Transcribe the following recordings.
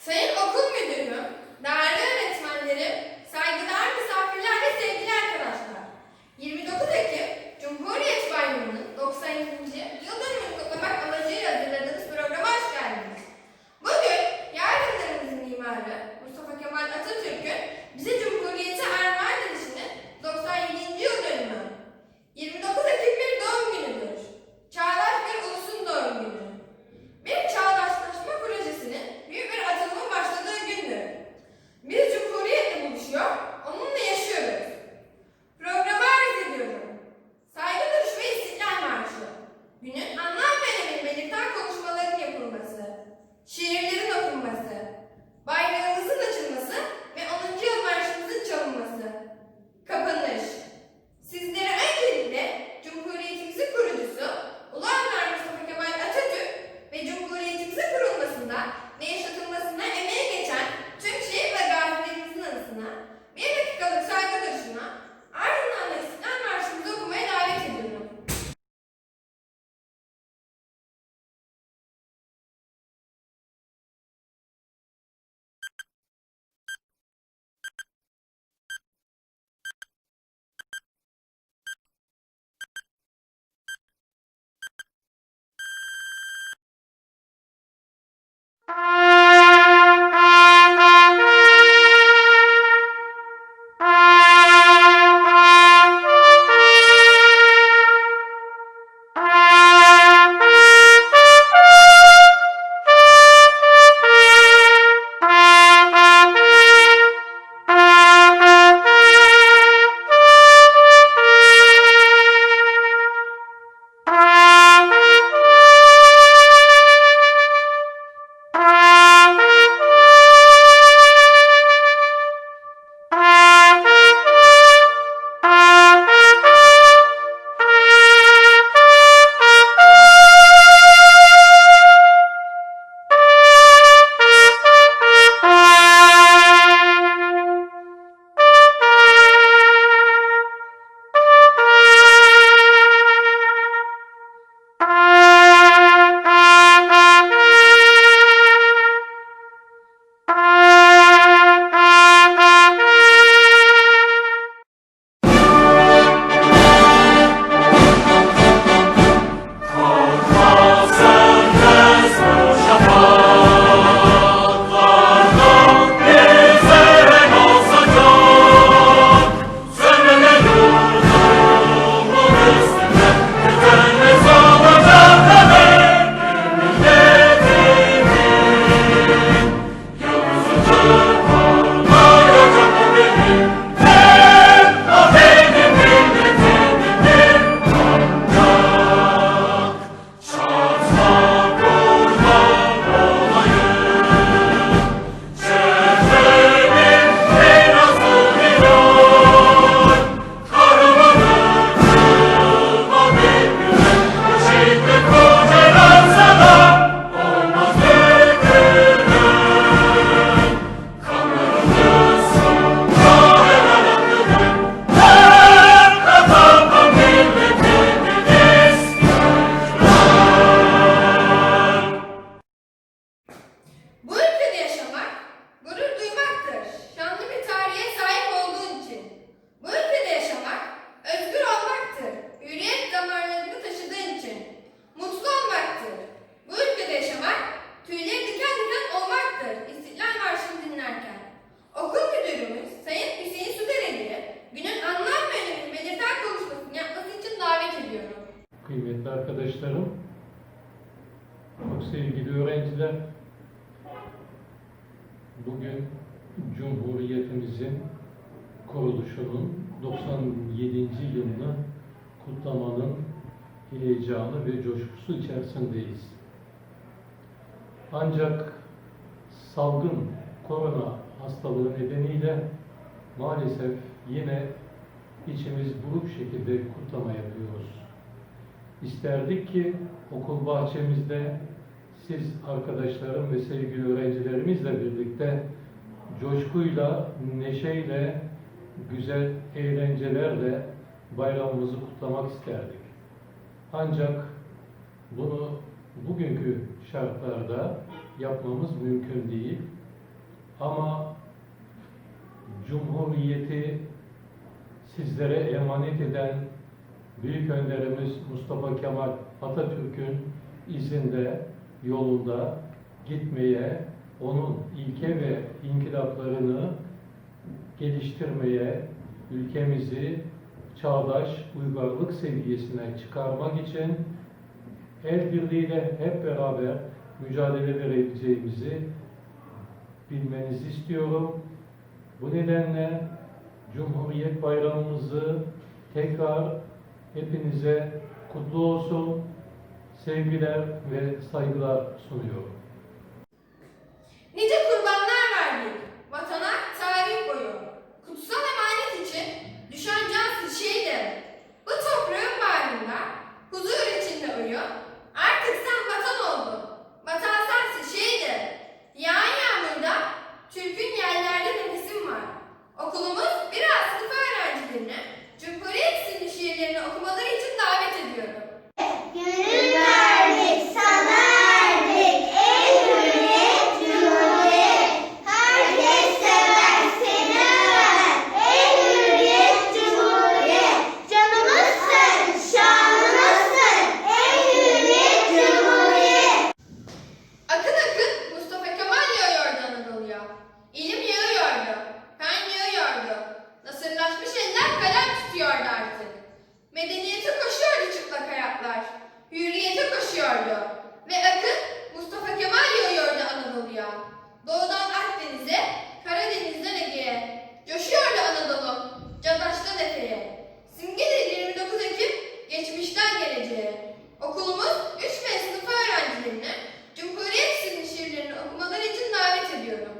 Sayın okul müdürüm, değerli öğretmenim, kutlamanın heyecanı ve coşkusu içerisindeyiz. Ancak salgın korona hastalığı nedeniyle maalesef yine içimiz buruk şekilde kutlama yapıyoruz. İsterdik ki okul bahçemizde siz arkadaşlarım ve sevgili öğrencilerimizle birlikte coşkuyla, neşeyle, güzel eğlencelerle bayramımızı kutlamak isterdik. Ancak bunu bugünkü şartlarda yapmamız mümkün değil. Ama Cumhuriyeti sizlere emanet eden Büyük Önderimiz Mustafa Kemal Atatürk'ün izinde, yolunda gitmeye, onun ilke ve inkılaplarını geliştirmeye, ülkemizi çağdaş uygarlık seviyesine çıkarmak için el birliğiyle hep beraber mücadele vereceğimizi bilmenizi istiyorum. Bu nedenle Cumhuriyet Bayramımızı tekrar hepinize kutlu olsun, sevgiler ve saygılar sunuyorum. Nice kurbanlar verdik vatana tarih boyu. Kutsal emanet için düşen şehide. Bu toprağın bağrında huzur Medeniyete koşuyordu çıplak hayatlar. Hürriyete koşuyordu. Ve akın Mustafa Kemal yağıyordu Anadolu'ya. Doğudan Akdeniz'e, Karadeniz'den Ege'ye. Coşuyordu Anadolu, Cadaş'tan Efe'ye. Simgedir 29 Ekim, geçmişten geleceğe. Okulumuz 3 B sınıfı öğrencilerini Cumhuriyet şiirlerini okumaları için davet ediyorum.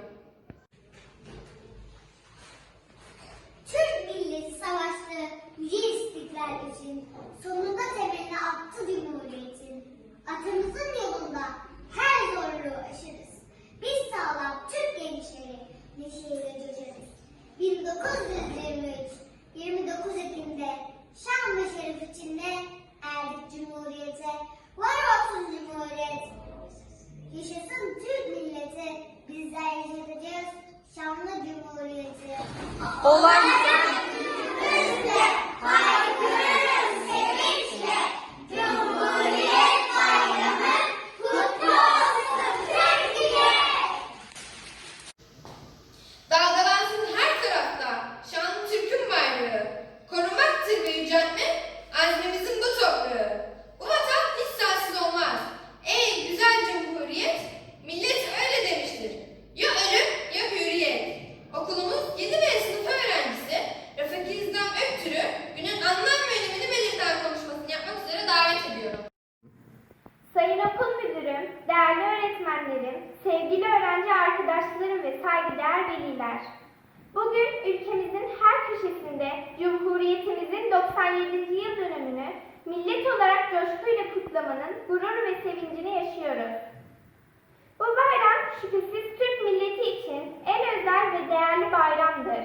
Türk milleti savaştı yüce istiklal için. Sonunda temelini attı Cumhuriyet'in. Atamızın yolunda her zorluğu aşarız. Biz sağlam Türk gençleri neşeyle coşarız. 1923 29 Ekim'de şan ve şeref içinde erdik Cumhuriyet'e. Var olsun Cumhuriyet. Yaşasın Türk milleti. Bizler yaşatacağız şanlı Cumhuriyeti. Olay haykırırız sevinçle. Cumhuriyet bayramı kutlu olsun Türkiye. Dalgalansın her tarafta şanlı Türk'ün bayrağı. Korumaktır ve yüceltmek azmimizin bu toprağı. Bu vatan hiç sensiz olmaz. Ey güzel Cumhuriyet, millet öyle demiştir. Ya ölüm ya hürriyet. Okulumuz 7 B sınıfı öğrencisi Rafik İzdam Öktür'ü günün anlam ve önemini belirten konuşmasını yapmak üzere davet ediyorum. Sayın okul müdürüm, değerli öğretmenlerim, sevgili öğrenci arkadaşlarım ve saygıdeğer veliler. Bugün ülkemizin her köşesinde Cumhuriyetimizin 97. yıl dönümünü millet olarak coşkuyla kutlamanın gurur ve sevincini yaşıyoruz. Bu bayram şüphesiz Türk milleti için en özel ve değerli bayramdır.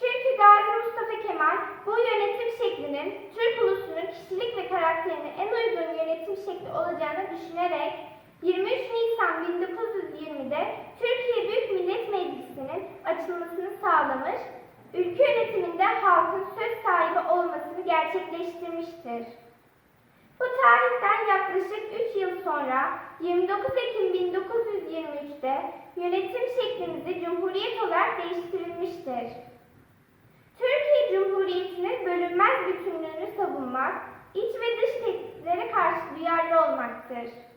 Çünkü Gazi Mustafa Kemal bu yönetim şeklinin Türk ulusunun kişilik ve karakterine en uygun yönetim şekli olacağını düşünerek 23 Nisan 1920'de Türkiye Büyük Millet Meclisi'nin açılmasını sağlamış, ülke yönetiminde halkın söz sahibi olmasını gerçekleştirmiştir. Bu tarihten yaklaşık 3 yıl sonra 29 Ekim 1923'te yönetim şeklimizi Cumhuriyet olarak değiştirilmiştir. Türkiye Cumhuriyeti'nin bölünmez bütünlüğünü savunmak, iç ve dış tehditlere karşı duyarlı olmaktır.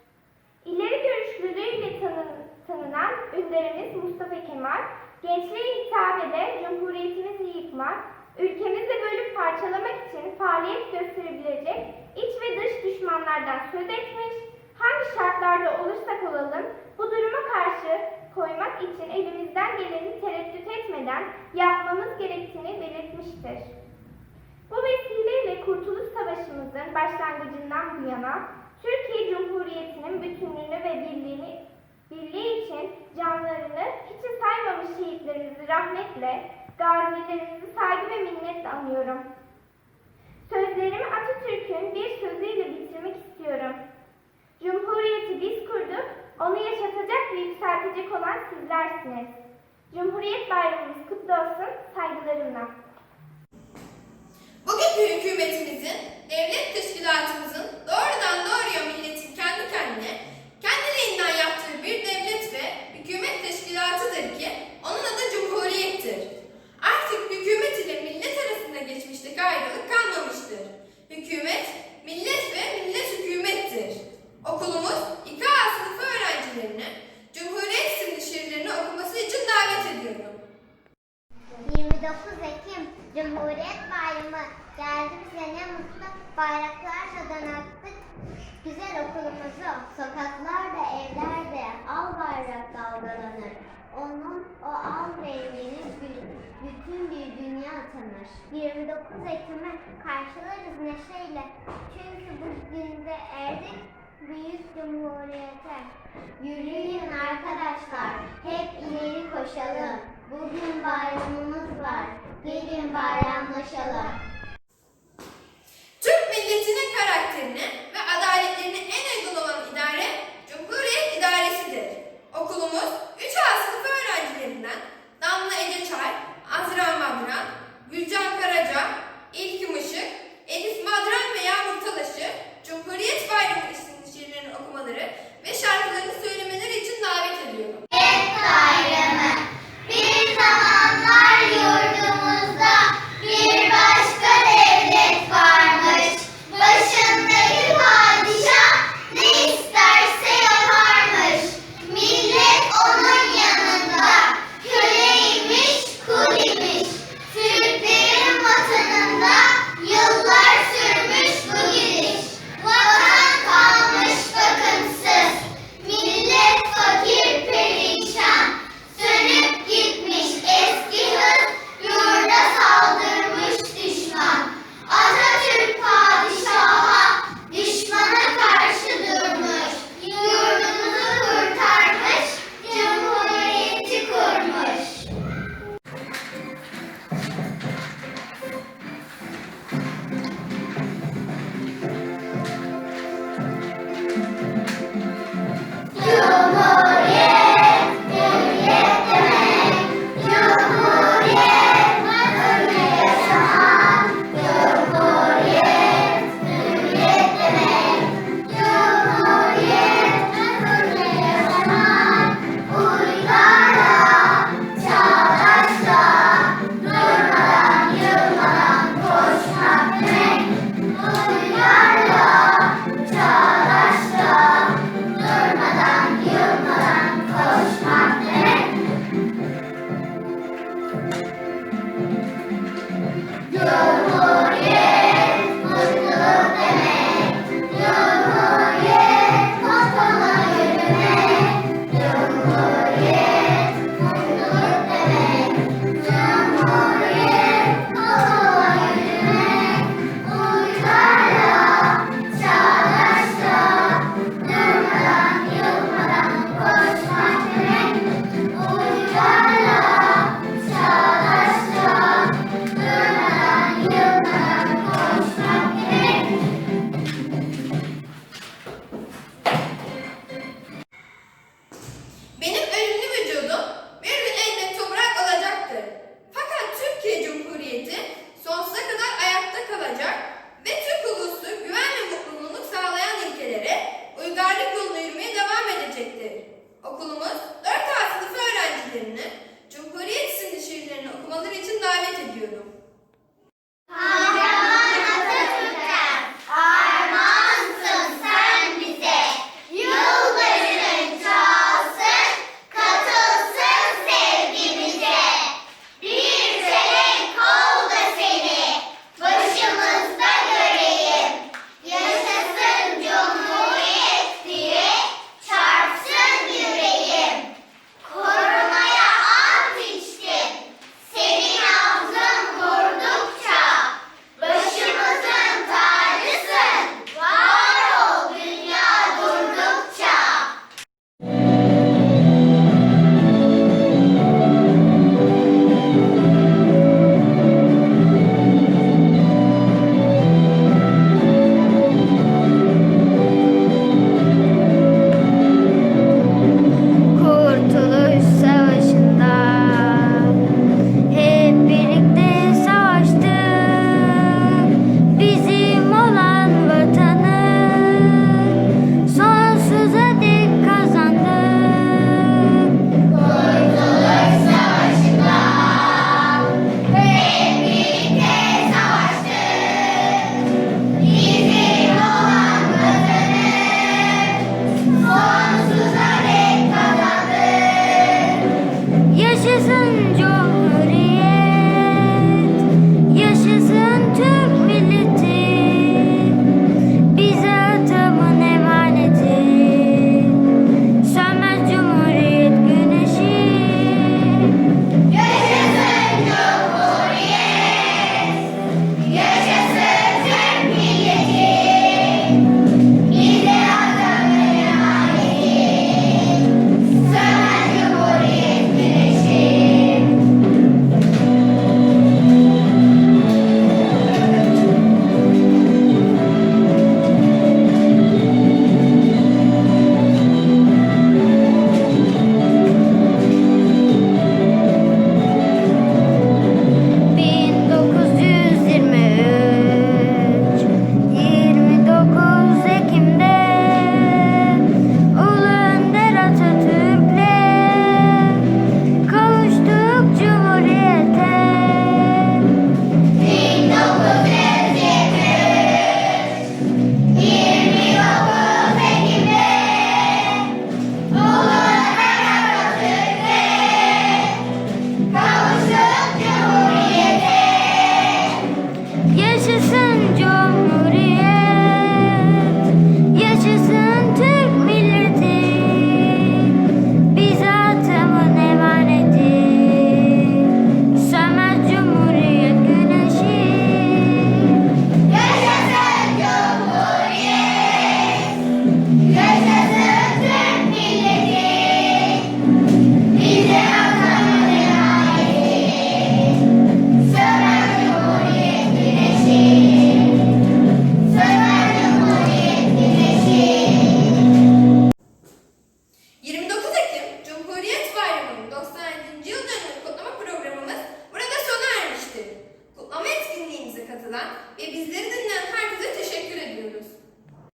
İleri görüşlülüğüyle tanın- tanınan önderimiz Mustafa Kemal, gençliğe hitap ede Cumhuriyetimizi yıkmak, ülkemizi bölüp parçalamak için faaliyet gösterebilecek iç ve dış düşmanlardan söz etmiş, hangi şartlarda olursak olalım bu duruma karşı koymak için elimizden geleni tereddüt etmeden yapmamız gerektiğini belirtmiştir. Bu vesileyle Kurtuluş Savaşımızın başlangıcından bu yana Türkiye Cumhuriyeti'nin bütünlüğünü ve birliğini birliği için canlarını hiçe saymamış şehitlerimizi rahmetle, gazilerimizi saygı ve minnetle anıyorum. Sözlerimi Atatürk'ün bir sözüyle bitirmek istiyorum. Cumhuriyeti biz kurduk, onu yaşatacak ve yükseltecek olan sizlersiniz. Cumhuriyet Bayramımız kutlu olsun saygılarımla. Sokaklarda evlerde al bayrak dalgalanır onun o al rengini bü- bütün bir dünya tanır 29 Ekim'i karşılarız neşeyle çünkü bugün de erdik büyük cumhuriyete Yürüyün arkadaşlar, hep ileri koşalım. Bugün bayramımız var, gelin bayramlaşalım. Türk milletinin karakterini ve adaletlerini en uygun olan Okulumuz 3A sınıf öğrencilerinden Damla Eceçay, Azra Madran, Gülcan Karaca, İlkim Işık, Elif Madran ve Yağmur Talaşı Cumhuriyet Bayramı isimli şiirlerini okumaları ve şarkılarını söylemeleri için davet ediyorum.